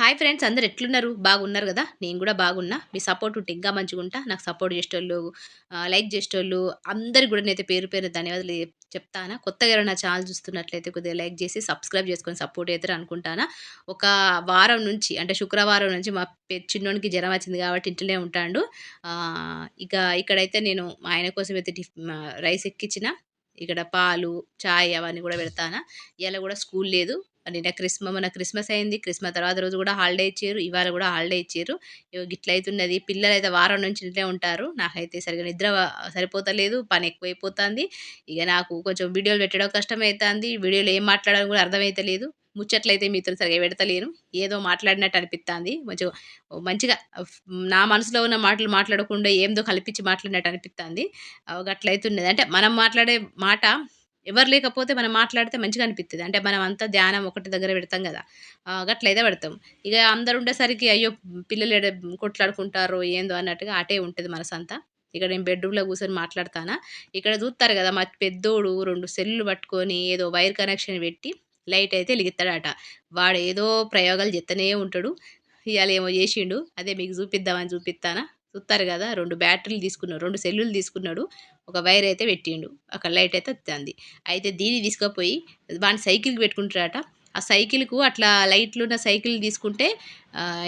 Hi friends అందరు ఎట్లున్నారు? బాగున్నారు కదా? నేను కూడా బాగున్నా. మీ సపోర్ట్ ఉంటే ఇంకా మంచిగా ఉంటా. నాకు సపోర్ట్ చేసేటోళ్ళు లైక్ చేసేటోళ్ళు అందరికి కూడా నేనైతే పేరు పేరు ధన్యవాదాలు చెప్తానా. కొత్తగా ఎవరైనా ఛానల్ చూస్తున్నట్లయితే కొద్దిగా లైక్ చేసి సబ్స్క్రైబ్ చేసుకొని సపోర్ట్ అవుతారు అనుకుంటానా. ఒక వారం నుంచి అంటే శుక్రవారం నుంచి మా చిన్నోనికి జ్వరం వచ్చింది కాబట్టి ఇంట్లోనే ఉంటాడు. ఇక ఇక్కడైతే నేను ఆయన కోసం అయితే టిఫిన్ రైస్ ఎక్కించిన. ఇక్కడ పాలు చాయ్ అవన్నీ కూడా పెడతానా. ఇలా కూడా స్కూల్ లేదు. నిన్న క్రిస్మస్ మన క్రిస్మస్ అయింది. క్రిస్మస్ తర్వాత రోజు కూడా హాలిడే ఇచ్చారు. ఇవాళ కూడా హాలిడే ఇచ్చారు. గిట్ల అవుతున్నది పిల్లలు అయితే వారం నుంచి ఇంట్లో ఉంటారు. నాకైతే సరిగా నిద్ర సరిపోతలేదు. పని ఎక్కువైపోతుంది. ఇక నాకు కొంచెం వీడియోలు పెట్టడం కష్టమవుతుంది వీడియోలో ఏం మాట్లాడాలని కూడా అర్థమైతలేదు. ముచ్చట్లయితే మీతో సరిగా పెడతలేను. ఏదో మాట్లాడినట్టు అనిపిస్తుంది మంచిగా మంచిగా నా మనసులో ఉన్న మాటలు మాట్లాడకుండా ఏందో కల్పించి మాట్లాడినట్టు అనిపిస్తుంది అట్లయితున్నది అంటే మనం మాట్లాడే మాట ఎవరు లేకపోతే మనం మాట్లాడితే మంచిగా అనిపిస్తుంది అంటే మనం అంతా ధ్యానం ఒకటి దగ్గర పెడతాం కదా. గట్లయితే పెడతాం. ఇక అందరు ఉండేసరికి అయ్యో పిల్లలు కొట్లాడుకుంటారో ఏందో అన్నట్టుగా అటే ఉంటుంది మనసంతా. ఇక్కడ నేను బెడ్రూమ్లో కూర్చొని మాట్లాడతానా? ఇక్కడ చూస్తారు కదా మా పెద్దోడు రెండు సెల్లు పట్టుకొని ఏదో వైర్ కనెక్షన్ పెట్టి లైట్ అయితే వెలిగిస్తాడట వాడు ఏదో ప్రయోగాలు చెత్తనే ఉంటాడు. ఇవాళ ఏమో చేసిండు. అదే మీకు చూపిద్దామని చూపిస్తానా చూస్తారు కదా రెండు బ్యాటరీలు తీసుకున్నాడు రెండు సెల్లులు తీసుకున్నాడు. ఒక వైర్ అయితే పెట్టిండు. అక్కడ లైట్ అయితే వస్తుంది అయితే దీన్ని తీసుకుపోయి వాడిని సైకిల్కి పెట్టుకుంటారట. ఆ సైకిల్కు అట్లా లైట్లు ఉన్న సైకిల్ తీసుకుంటే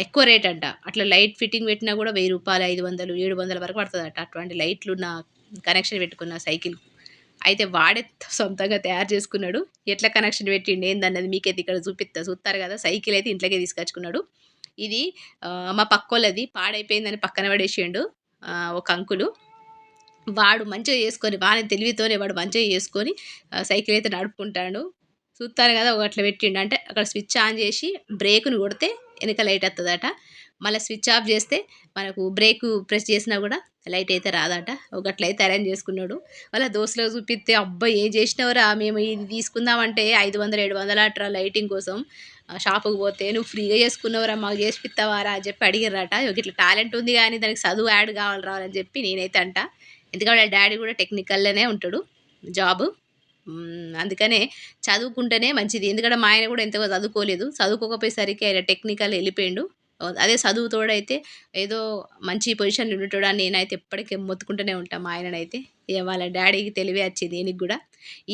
ఎక్కువ రేట్ అంట. అట్లా లైట్ ఫిట్టింగ్ పెట్టినా కూడా వెయ్యి రూపాయలు ఐదు వందలు ఏడు వందల వరకు పడుతుందట. అటువంటి లైట్లు ఉన్న కనెక్షన్ పెట్టుకున్న సైకిల్ అయితే వాడే సొంతంగా తయారు చేసుకున్నాడు. ఎట్లా కనెక్షన్ పెట్టిండు? ఏందన్నది మీకైతే ఇక్కడ చూపిస్తా చూస్తారు కదా? సైకిల్ అయితే ఇంట్లోకే తీసుకొచ్చుకున్నాడు. ఇది మా పక్కోళ్ళది. పాడైపోయిందని పక్కన పడేసిండు ఒక అంకులు. వాడు మంచిగా చేసుకొని వాని తెలివితోనే వాడు మంచిగా చేసుకొని సైకిల్ అయితే నడుపుకుంటాడు. చూస్తారు కదా ఒక అట్లా పెట్టిండు. అంటే అక్కడ స్విచ్ ఆన్ చేసి బ్రేక్ను కొడితే వెనక లైట్ వస్తుందట మళ్ళీ స్విచ్ ఆఫ్ చేస్తే మనకు బ్రేక్ ప్రెస్ చేసినా కూడా లైట్ అయితే రాదట. ఒకట్లయితే అరేంజ్ చేసుకున్నాడు. వాళ్ళ దోశలో చూపిస్తే అబ్బాయి ఏం చేసినవరా? మేము ఇది తీసుకుందామంటే ఐదు వందలు ఏడు వందల అట్రా లైటింగ్ కోసం. షాపుకి పోతే నువ్వు ఫ్రీగా చేసుకున్నవరా మాకు చేసిపిస్తావారా అని చెప్పి అడిగిర్రట. ఇట్లా టాలెంట్ ఉంది కానీ దానికి చదువు యాడ్ కావాలి రావాలని చెప్పి నేనైతే అంట. ఎందుకంటే డాడీ కూడా టెక్నికల్లోనే ఉంటాడు జాబ్. అందుకనే చదువుకుంటేనే మంచిది. ఎందుకంటే మా ఆయన కూడా ఎంతగా చదువుకోలేదు. చదువుకోకపోయేసరికి ఆయన టెక్నికల్ వెళ్ళిపోయిండు. అదే చదువుతోడైతే ఏదో మంచి పొజిషన్లో ఉండేటోడా నేనైతే ఎప్పటికీ మొత్తుకుంటూనే ఉంటాను మా ఆయననైతే. వాళ్ళ డాడీకి తెలివే వచ్చింది దీనికి కూడా.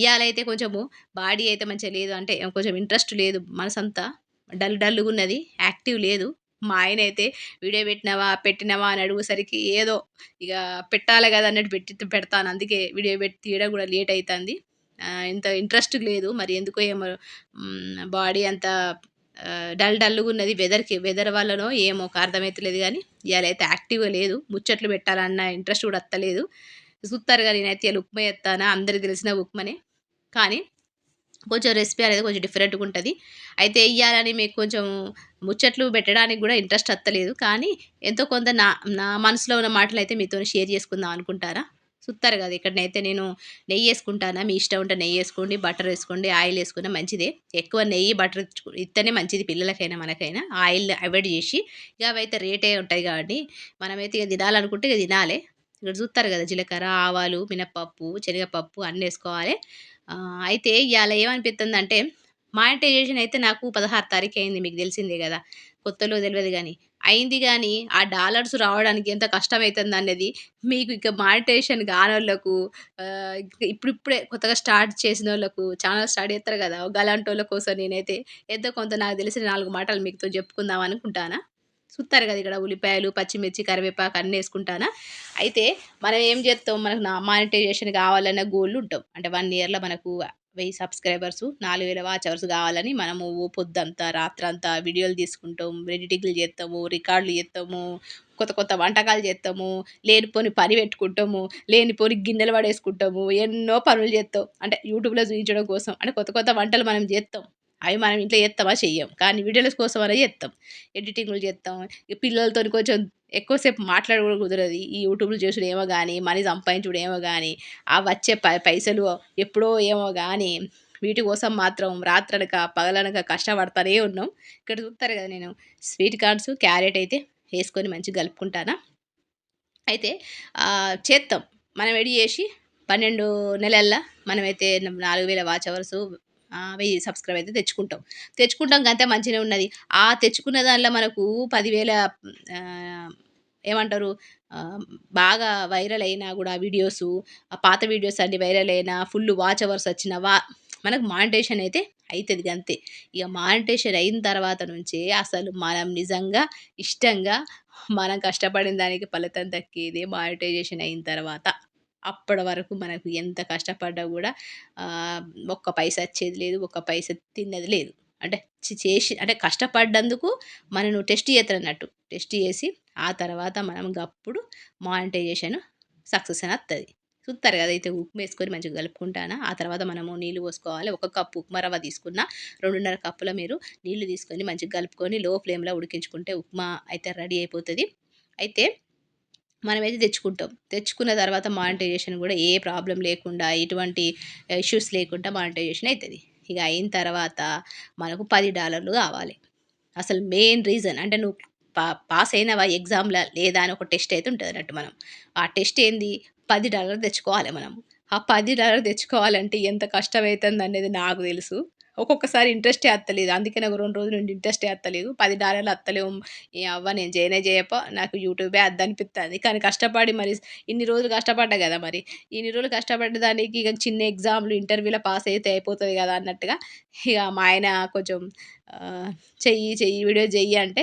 ఇవాళైతే కొంచెము బాడీ అయితే మంచిగా లేదు అంటే కొంచెం ఇంట్రెస్ట్ లేదు మనసంతా. డల్ డల్గా ఉన్నది. యాక్టివ్ లేదు. మా ఆయన అయితే వీడియో పెట్టినావా పెట్టినావా అని అడుగుసరికి ఏదో ఇక పెట్టాలి కదా అన్నట్టు పెట్టి పెడతాను. అందుకే వీడియో పెట్టి తీయడం కూడా లేట్ అవుతుంది ఇంత ఇంట్రెస్ట్ లేదు. మరి ఎందుకో ఏమో బాడీ అంత డల్ డల్గా ఉన్నది. వెదర్కి వెదర్ వల్లనో ఏమో అర్థమవుతలేదు కానీ ఇవాళ అయితే యాక్టివ్గా లేదు. ముచ్చట్లు పెట్టాలన్న ఇంట్రెస్ట్ కూడా వస్తలేదు చూస్తారు కానీ నేనైతే ఇలా ఉప్మా ఎత్తానా అందరికి తెలిసిన ఉప్మనే. కానీ కొంచెం రెసిపీ అనేది కొంచెం డిఫరెంట్గా ఉంటుంది. అయితే వేయాలని మీకు కొంచెం ముచ్చట్లు పెట్టడానికి కూడా ఇంట్రెస్ట్ వస్తలేదు కానీ ఎంతో కొంత నా నా మనసులో ఉన్న మాటలు అయితే మీతో షేర్ చేసుకుందాం అనుకుంటారా? చూస్తారు కదా ఇక్కడనైతే నేను నెయ్యి వేసుకుంటానా? మీ ఇష్టం ఉంటే నెయ్యి వేసుకోండి బటర్ వేసుకోండి ఆయిల్ వేసుకున్నా మంచిదే. ఎక్కువ నెయ్యి బటర్ ఇస్తేనే మంచిది పిల్లలకైనా మనకైనా. ఆయిల్ అవాయిడ్ చేసి ఇక అవైతే రేటే ఉంటాయి కాబట్టి మనమైతే ఇక తినాలనుకుంటే ఇక తినాలి. ఇక్కడ చూస్తారు కదా జీలకర్ర ఆవాలు మినప్పప్పు శనగపప్పు అన్నీ వేసుకోవాలి. అయితే ఇవాళ ఏమనిపిస్తుంది అంటే మానిటైజేషన్ అయితే నాకు పదహారు తారీఖు అయింది మీకు తెలిసిందే కదా కొత్తలో తెలియదు కానీ అయింది కానీ ఆ డాలర్స్ రావడానికి ఎంత కష్టమవుతుంది అనేది మీకు ఇక మానిటైజేషన్ వాళ్ళకు ఇప్పుడిప్పుడే కొత్తగా స్టార్ట్ చేసిన వాళ్ళకు ఛానల్ స్టార్ట్ చేస్తారు కదా గలాంటి వాళ్ళ కోసం నేనైతే ఎంతో కొంత నాకు తెలిసిన నాలుగు మాటలు మీతో చెప్పుకుందాం అనుకుంటానా? చూస్తారు కదా ఇక్కడ ఉల్లిపాయలు పచ్చిమిర్చి కరివేపాకు అన్నీ వేసుకుంటానా? అయితే మనం ఏం చేస్తాం? మనకు మానిటైజేషన్ కావాలన్న గోల్ ఉంటాం. అంటే వన్ ఇయర్లో మనకు వెయ్యి సబ్స్క్రైబర్స్ నాలుగు వేల వాచ్ అవర్స్ కావాలని మనము పొద్దంతా రాత్రంతా వీడియోలు తీసుకుంటాం. రెడిటింగ్లు చేస్తాము రికార్డులు చేస్తాము కొత్త కొత్త వంటకాలు చేస్తాము లేనిపోని పని పెట్టుకుంటాము లేనిపోని గిన్నెలు పడేసుకుంటాము ఎన్నో పనులు చేస్తాం. అంటే యూట్యూబ్లో చూపించడం కోసం. అంటే కొత్త కొత్త వంటలు మనం చేస్తాం. అవి మనం ఇంట్లో చేస్తామా? చెయ్యం. కానీ వీడియోస్ కోసం అనేది చేస్తాం ఎడిటింగ్లు చేస్తాం పిల్లలతో కొంచెం ఎక్కువసేపు మాట్లాడకూడ కుదరదు. ఈ యూట్యూబ్లు చేసుడు ఏమో కానీ మనీ సంపాదించుడు ఏమో కానీ ఆ వచ్చే ప పైసలు ఎప్పుడో ఏమో కానీ వీటి కోసం మాత్రం రాత్రనక పగలనక కష్టపడతానే ఉన్నాం. ఇక్కడ చూస్తారు కదా నేను స్వీట్ కార్న్స్ క్యారెట్ అయితే వేసుకొని మంచిగా కలుపుకుంటానా? అయితే చేస్తాం మనం రెడీ చేసి పన్నెండు నెలల్లో మనమైతే నాలుగు వేల వాచ్ అవర్స్ వెయ్యి సబ్స్క్రైబ్ అయితే తెచ్చుకుంటాం. తెచ్చుకుంటాం అంతే మంచిగా ఉన్నది. ఆ తెచ్చుకున్న దానిలో మనకు పదివేల ఏమంటారు బాగా వైరల్ అయినా కూడా వీడియోస్ ఆ పాత వీడియోస్ అన్ని వైరల్ అయినా ఫుల్ వాచ్ అవర్స్ వచ్చిన వా మనకు మానిటేషన్ అయితే అవుతుంది అంతే. ఇక మానిటేషన్ అయిన తర్వాత నుంచే అసలు మనం నిజంగా ఇష్టంగా మనం కష్టపడిన దానికి ఫలితం దక్కేది మానిటైజేషన్ అయిన తర్వాత. అప్పటి వరకు మనకు ఎంత కష్టపడ్డా కూడా ఒక్క పైసా వచ్చేది లేదు ఒక్క పైసా తిన్నది లేదు. అంటే చేసి అంటే కష్టపడ్డందుకు మనను టెస్ట్ చేస్తారన్నట్టు టెస్ట్ చేసి ఆ తర్వాత మనం అప్పుడు మానిటైజేషన్ సక్సెస్ అని వస్తుంది చూస్తారు కదా అయితే ఉప్మా వేసుకొని మంచిగా కలుపుకుంటానా? ఆ తర్వాత మనము నీళ్ళు పోసుకోవాలి. ఒక కప్పు ఉప్మా రవ్వ తీసుకున్న రెండున్నర కప్పుల మీరు నీళ్ళు తీసుకొని మంచిగా కలుపుకొని లో ఫ్లేమ్లో ఉడికించుకుంటే ఉప్మా అయితే రెడీ అయిపోతుంది. అయితే మనమైతే తెచ్చుకుంటాం. తెచ్చుకున్న తర్వాత మానిటైజేషన్ కూడా ఏ ప్రాబ్లం లేకుండా ఎటువంటి ఇష్యూస్ లేకుండా మానిటైజేషన్ అవుతుంది ఇక అయిన తర్వాత మనకు పది డాలర్లు కావాలి. అసలు మెయిన్ రీజన్ అంటే నువ్వు పా పాస్ అయినవా ఎగ్జామ్లో లేదా అని ఒక టెస్ట్ అయితే ఉంటుంది అన్నట్టు మనం. ఆ టెస్ట్ ఏంది? పది డాలర్లు తెచ్చుకోవాలి మనం ఆ పది డాలర్లు తెచ్చుకోవాలంటే ఎంత కష్టమవుతుంది అనేది నాకు తెలుసు. ఒక్కొక్కసారి ఇంట్రెస్టే అత్తలేదు. అందుకే నాకు రెండు రోజుల నుండి ఇంట్రెస్టే అత్తలేదు. పది డాలర్లు అత్తలేవు. ఏ అవ్వ నేను చేయనే చేయప నాకు యూట్యూబే అద్దనిపిస్తుంది కానీ కష్టపడి మరి ఇన్ని రోజులు కష్టపడ్డా కదా మరి. ఇన్ని రోజులు కష్టపడ్డ దానికి ఇక చిన్న ఎగ్జామ్లు ఇంటర్వ్యూలో పాస్ అయితే అయిపోతుంది కదా అన్నట్టుగా ఇక మా ఆయన కొంచెం చెయ్యి చెయ్యి వీడియో చెయ్యి అంటే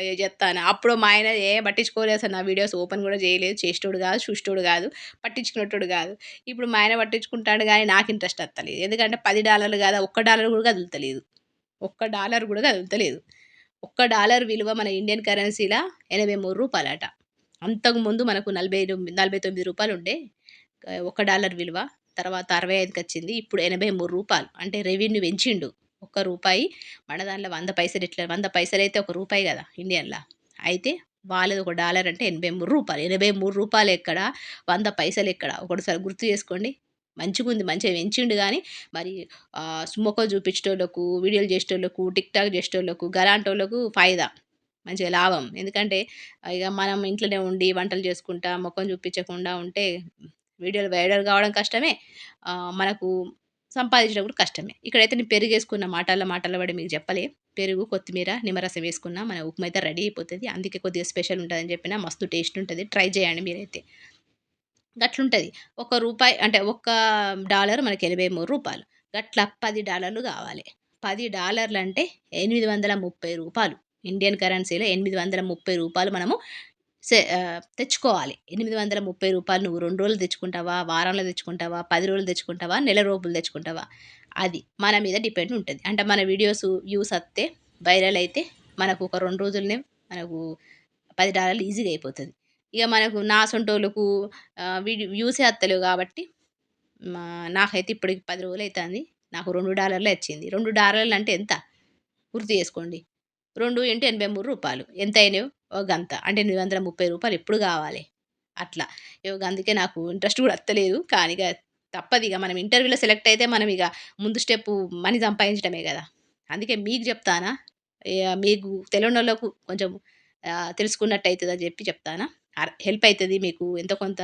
చెప్తాను. అప్పుడు మా ఆయన ఏ పట్టించుకోలేదు అసలు నా వీడియోస్ ఓపెన్ కూడా చేయలేదు. చేసేటోడు కాదు చూసేటోడు కాదు పట్టించుకునేటోడు కాదు. ఇప్పుడు మా ఆయన పట్టించుకుంటాడు కానీ నాకు ఇంట్రెస్ట్ వస్తలేదు ఎందుకంటే పది డాలర్లు కాదు ఒక్క డాలర్ కూడా కదులుతలేదు. ఒక్క డాలర్ కూడా కదులుతలేదు. ఒక్క డాలర్ విలువ మన ఇండియన్ కరెన్సీలో ఎనభై మూడు రూపాయలట. అంతకుముందు మనకు నలభై నలభై తొమ్మిది రూపాయలు ఉండే ఒక డాలర్ విలువ. తర్వాత అరవై ఐదుకి వచ్చింది. ఇప్పుడు ఎనభై మూడు రూపాయలు. అంటే రెవెన్యూ పెంచిండు. ఒక్క రూపాయి. మన దాంట్లో వంద పైసలు ఇట్లా వంద పైసలు అయితే ఒక రూపాయి కదా ఇండియన్లో. అయితే వాళ్ళది ఒక డాలర్ అంటే ఎనభై మూడు రూపాయలు. ఎనభై మూడు రూపాయలు ఎక్కడ? వంద పైసలు ఎక్కడ? ఒకటిసారి గుర్తు చేసుకోండి. మంచిగా ఉంది మంచిగా పెంచిండు కానీ మరి సుమ్మకో చూపించేటోళ్ళకు వీడియోలు చేసేటోళ్ళకు టిక్ టాక్ చేసేటోళ్ళకు గలాంటోళ్ళకు ఫాయిదా మంచిగా లాభం. ఎందుకంటే ఇక మనం ఇంట్లోనే ఉండి వంటలు చేసుకుంటా ముఖం చూపించకుండా ఉంటే వీడియోలు వైరల్ కావడం కష్టమే. మనకు సంపాదించడం కూడా కష్టమే. ఇక్కడైతే నేను పెరుగు వేసుకున్న మాటల మాటల పడి మీకు చెప్పలే. పెరుగు కొత్తిమీర నిమ్మరసం వేసుకున్న మన ఉప్మా అయితే రెడీ అయిపోతుంది. అందుకే కొద్దిగా స్పెషల్ ఉంటుందని చెప్పిన మస్తు టేస్ట్ ఉంటుంది. ట్రై చేయండి మీరైతే. గట్లుంటుంది. ఒక రూపాయి అంటే ఒక్క డాలర్ మనకి ఎనభై మూడు రూపాయలు. గట్ల పది డాలర్లు కావాలి. పది డాలర్లు అంటే ఎనిమిది వందల ముప్పై రూపాయలు. ఇండియన్ కరెన్సీలో ఎనిమిది వందల ముప్పై రూపాయలు మనము తెచ్చుకోవాలి. ఎనిమిది వందల ముప్పై రూపాయలు నువ్వు రెండు రోజులు తెచ్చుకుంటావా వారంలో తెచ్చుకుంటావా పది రోజులు తెచ్చుకుంటావా నెల రోజులు తెచ్చుకుంటావా? అది మన మీద డిపెండ్ ఉంటుంది. అంటే మన వీడియోస్ వ్యూస్ వస్తే వైరల్ అయితే మనకు ఒక రెండు రోజులనే మనకు పది డాలర్లు ఈజీగా అయిపోతుంది. ఇక మనకు నా సొంటోళ్ళకు వీడియో వ్యూసే వస్తలేవు కాబట్టి నాకైతే ఇప్పటికి పది రోజులు అవుతుంది. నాకు రెండు డాలర్లు వచ్చింది. రెండు డాలర్లు అంటే ఎంత? గుర్తు చేసుకోండి. రెండు ఇంటి ఎనభై మూడు రూపాయలు. ఎంత అయినాయో ఒక గంత. అంటే ఎనిమిది వందల ముప్పై రూపాయలు ఎప్పుడు కావాలి? అట్లా. ఇక అందుకే నాకు ఇంట్రెస్ట్ కూడా వస్తలేదు కానీ ఇక తప్పదు ఇక మనం ఇంటర్వ్యూలో సెలెక్ట్ అయితే మనం ఇక ముందు స్టెప్ మనీ సంపాదించడమే కదా. అందుకే మీకు చెప్తానా? మీకు తెలియని కొంచెం తెలుసుకున్నట్టు అవుతుంది అని చెప్పి చెప్తానా? హెల్ప్ అవుతుంది మీకు ఎంతో కొంత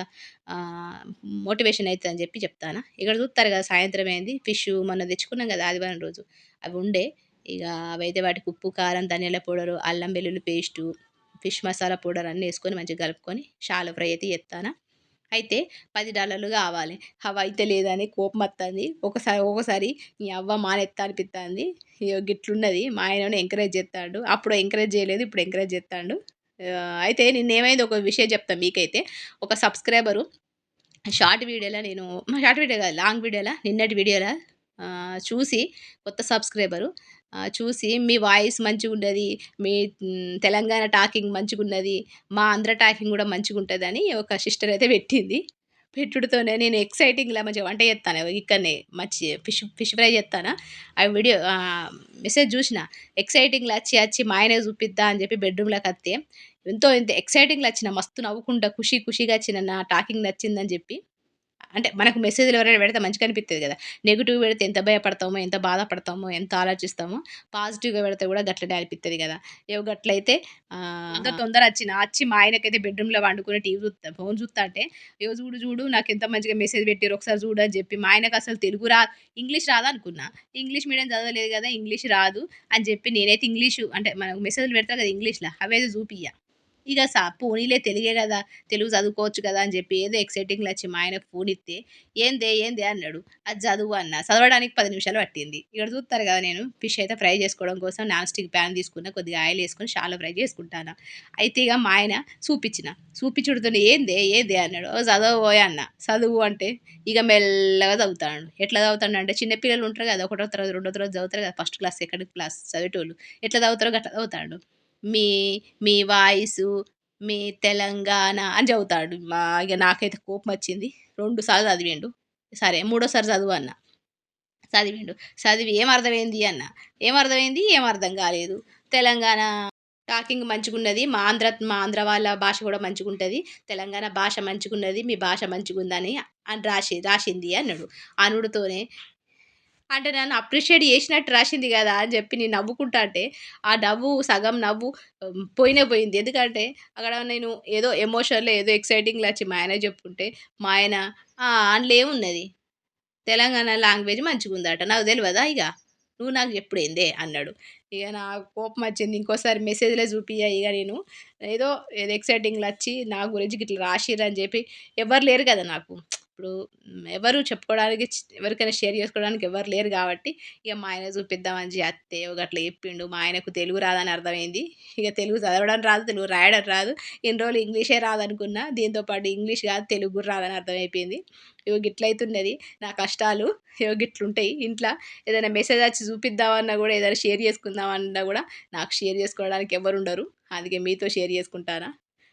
మోటివేషన్ అవుతుంది అని చెప్పి చెప్తానా? ఇక్కడ చూస్తారు కదా సాయంత్రం అయింది. ఫిష్ మొన్న తెచ్చుకున్నాం కదా ఆదివారం రోజు. అవి ఉండే. ఇక అవైతే వాటికి ఉప్పు కారం ధనియాల పౌడరు అల్లం వెల్లుల్లి పేస్టు ఫిష్ మసాలా పౌడర్ అన్నీ వేసుకొని మంచిగా కలుపుకొని షాలో ఫ్రై అయితే చేస్తాను అయితే పది డాలర్లు కావాలి. అవి అయితే లేదని కోపం వస్తుంది ఒకసారి ఒకసారి నీ అవ్వ మానెత్తా అనిపిస్తుంది గిట్లున్నది. మా ఆయన ఎంకరేజ్ చేస్తాడు అప్పుడు ఎంకరేజ్ చేయలేదు ఇప్పుడు ఎంకరేజ్ చేస్తాడు అయితే నిన్నేమైంది ఒక విషయం చెప్తాను మీకైతే. ఒక సబ్స్క్రైబరు షార్ట్ వీడియోలో నేను షార్ట్ వీడియో కాదు లాంగ్ వీడియోలో నిన్నటి వీడియోలో చూసి కొత్త సబ్స్క్రైబరు చూసి మీ వాయిస్ మంచిగా మీ తెలంగాణ టాకింగ్ మంచిగా ఉన్నది మా ఆంధ్ర టాకింగ్ కూడా మంచిగా ఉంటుందని ఒక సిస్టర్ అయితే పెట్టింది. పెట్టుడుతోనే నేను ఎక్సైటింగ్లా మంచిగా వంట చేస్తాను ఇక్కడనే మంచి ఫిష్ ఫిష్ ఫ్రై చేస్తాను? ఆ వీడియో మెసేజ్ చూసిన ఎక్సైటింగ్లో వచ్చి వచ్చి మా ఆయనే చూపిద్దా అని చెప్పి బెడ్రూమ్లోకి వస్తే ఎంతో ఎంత ఎక్సైటింగ్లో వచ్చిన మస్తు నవ్వుకుంటా ఖుషి ఖుషిగా వచ్చిన నా టాకింగ్ నచ్చిందని చెప్పి. అంటే మనకు మెసేజ్‌లు ఎవరైనా పెడితే మంచిగా అనిపిస్తుంది కదా. నెగెటివ్ పెడితే ఎంత భయపడతామో, ఎంత బాధపడతామో, ఎంత ఆలోచిస్తామో, పాజిటివ్‌గా పెడితే కూడా గట్లనే అనిపిస్తుంది కదా. ఏవో గట్లయితే అంత తొందర వచ్చిన వచ్చి మా ఆయనకైతే బెడ్‌రూమ్‌లో వండుకుని టీవీ చూత్తా చూస్తా చూత్తాంటే, ఏవో చూడు చూడు నాకు ఎంత మంచిగా మెసేజ్ పెట్టిర్రు ఒకసారి చూడు" అని చెప్పి మా ఆయనకసలు తెలుగు రా ఇంగ్లీష్ రాదనుకున్నా. ఇంగ్లీష్ మీడియం చదవలేదు కదా ఇంగ్లీష్ రాదు అని చెప్పి నేనైతే ఇంగ్లీషు అంటే మనకు మెసేజ్‌లు పెడతారు కదా ఇంగ్లీష్లో అవైతే చూపియ్యా. ఇక స పోనీలే తెలుగే కదా తెలుగు చదువుకోవచ్చు కదా! అని చెప్పి ఏదో ఎక్సైటింగ్‌లో వచ్చి మా ఆయనకు ఫోన్ ఇస్తే "ఏందే ఏందే" అన్నాడు. "అది చదువు" అన్నా. చదవడానికి పది నిమిషాలు పట్టింది. ఇక్కడ చూస్తారు కదా నేను ఫిష్ అయితే ఫ్రై చేసుకోవడం కోసం నాన్ స్టిక్ ప్యాన్ తీసుకున్న. కొద్దిగా ఆయిల్ వేసుకుని షాలో ఫ్రై చేసుకుంటాను అయితే ఇక మా ఆయన చూపించిన చూపిచ్చుడుతోనే "ఏందే ఏందే" అన్నాడు. "ఓ చదవబోయే" అన్న చదువు అంటే ఇక మెల్లగా చదువుతాడు ఎట్లా చదువుతాండంటే చిన్న పిల్లలు ఉంటారు కదా! ఒకటో తరగతి, రెండో తరగతి చదువుతారు కదా! ఫస్ట్ క్లాస్, సెకండ్ క్లాస్ చదివేటోళ్ళు. ఎట్లా చదువుతారో అట్లా చదువుతాడు మీ మీ వాయిసు మీ తెలంగాణ అని చదువుతాడు. మా ఇక నాకైతే కోపమొచ్చింది. 2 సార్లు చదివిండు. సరే మూడోసారి చదువు అన్న చదివిండు. చదివి "ఏం అర్థమైంది" అన్న "ఏం అర్థమైంది? ఏం అర్థం కాలేదు. తెలంగాణ టాకింగ్ మంచిగున్నది. మా ఆంధ్ర మా ఆంధ్ర వాళ్ళ భాష కూడా మంచిగుంటుంది తెలంగాణ భాష మంచిగున్నది. మీ భాష మంచిగుందని" అని రాసి రాసింది అన్నాడు. అనుడుతోనే అంటే నన్ను అప్రిషియేట్ చేసినట్టు రాసింది కదా అని చెప్పి నేను నవ్వుకుంటా అంటే ఆ నవ్వు సగం నవ్వు పోయినే పోయింది. ఎందుకంటే అక్కడ నేను ఏదో ఎమోషన్‌లో ఏదో ఎక్సైటింగ్‌లో వచ్చి మా ఆయన చెప్పుకుంటే, మా ఆయన అందులో ఏమున్నది? తెలంగాణ లాంగ్వేజ్ మంచిగుందట. నాకు తెలియదా ఇక నువ్వు నాకు చెప్పుడేందే" అన్నాడు. ఇగ నాకు కోపమొచ్చింది. ఇంకోసారి మెసేజ్లో చూపియ్య ఇక నేను. ఏదో ఏదో ఎక్సైటింగ్‌లో వచ్చి నా గురించి ఇట్లా రాసిరని చెప్పి ఎవ్వరు లేరు కదా నాకు. ఇప్పుడు ఎవరు చెప్పుకోవడానికి ఎవరికైనా షేర్ చేసుకోవడానికి ఎవరు లేరు కాబట్టి, ఇక మా ఆయన చూపిద్దామని చేస్తే అట్లా చెప్పిండు. మా ఆయనకు తెలుగు రాదని అర్థమైంది. ఇక తెలుగు చదవడం రాదు, తెలుగు రాయడం రాదు. ఇన్ని రోజులు ఇంగ్లీషే రాదనుకున్నా. దీంతో పాటు ఇంగ్లీష్ కాదు తెలుగు రాదని అర్థమైపోయింది. ఇగో గిట్లయితున్నది నా కష్టాలు. ఇవో గిట్లుంటాయి ఇంట్లో ఏదైనా మెసేజ్ వచ్చి చూపిద్దామన్నా కూడా ఏదైనా షేర్ చేసుకుందామన్నా కూడా నాకు షేర్ చేసుకోవడానికి ఎవరు ఉండరు అందుకే మీతో షేర్ చేసుకుంటానా.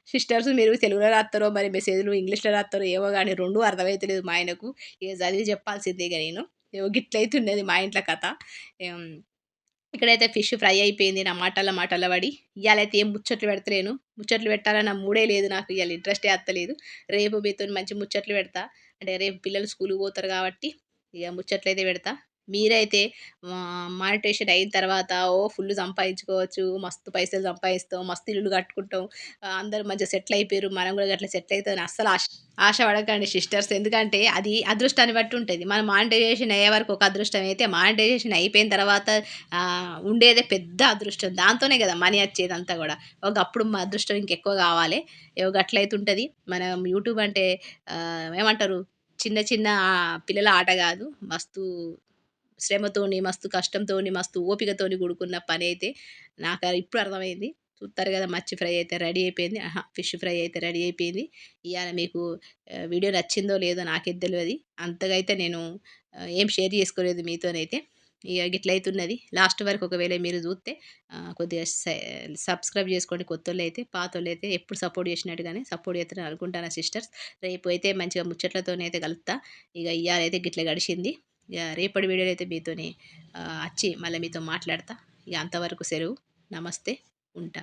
సిస్టర్స్ మీరు తెలుగులో రాస్తారో మరి మెసేజ్‌లు ఇంగ్లీష్‌లో రాస్తారో ఏవో కానీ 2 అర్థమైతలేదు మా ఆయనకు. ఏ చదివి చెప్పాల్సిందే నేను. ఇగో గిట్లయితున్నది మా ఇంట్లో కథ. ఇక్కడైతే ఫిష్ ఫ్రై అయిపోయింది. నా మాటల మాటల పడి ఇవాళైతే ఏం ముచ్చట్లు పెడతలేను. ముచ్చట్లు పెట్టాలన్న మూడే లేదు నాకు. ఇవాళ ఇంట్రెస్టే అత్తలేదు రేపు మీతో మంచి ముచ్చట్లు పెడతా. అంటే రేపు పిల్లలు స్కూల్కి పోతారు కాబట్టి ఇక ముచ్చట్లు అయితే పెడతా. మీరైతే మానిటేషన్ అయిన తర్వాత ఓ ఫుల్ సంపాదించుకోవచ్చు. మస్తు పైసలు సంపాదిస్తాం. మస్తు ఇల్లులు కట్టుకుంటాం. అందరూ మంచిగా సెటిల్ అయిపోయిర్రు. మనం కూడా అట్లా సెటిల్ అయితమని అస్సలు ఆశ ఆశ పడకండి సిస్టర్స్. ఎందుకంటే అది అదృష్టాన్ని బట్టి ఉంటుంది మనం మానిటైజేషన్ అయ్యే వరకు ఒక అదృష్టం అయితే మానిటైజేషన్ అయిపోయిన తర్వాత ఉండేదే పెద్ద అదృష్టం. దాంతోనే కదా మనీ వచ్చేదంతా కూడా. ఒకప్పుడు మా అదృష్టం ఇంకెక్కువ కావాలి. ఎవ అట్లయితే ఉంటుంది మనం యూట్యూబ్ అంటే ఏమంటారు చిన్న చిన్న పిల్లల ఆట కాదు. మస్తు శ్రమతోని, మస్తు కష్టంతోని, మస్తు ఓపికతోని కూడుకున్న పనైతే నాకు ఇప్పుడు అర్థమైంది. చూత్తారు కదా! మచ్చి ఫ్రై అయితే రెడీ అయిపోయింది. ఆహా ఫిష్ ఫ్రై అయితే రెడీ అయిపోయింది. ఇవాళ మీకు వీడియో నచ్చిందో లేదో నాకైతే తెలియదు అంతగా అయితే నేను ఏం షేర్ చేసుకోలేదు మీతోనైతే. ఇక ఇట్లయితున్నది లాస్ట్ వరకు ఒకవేళ మీరు చూస్తే కొద్దిగా సై సబ్స్క్రైబ్ చేసుకోండి కొత్త వాళ్ళైతే పాతోళ్ళైతే ఎప్పుడు సపోర్ట్ చేసినట్టుగానే సపోర్ట్ చేస్తారని అనుకుంటాను సిస్టర్స్. రేపు అయితే మంచిగా ముచ్చట్లతోనైతే కలుత్తా. ఇక ఇయ్యాలైతే గిట్ల గడిచింది. రేపటి వీడియోలో అయితే మీతోని వచ్చి మళ్ళీ మీతో మాట్లాడతా. ఇక అంతవరకు సెలవు. నమస్తే. ఉంటా.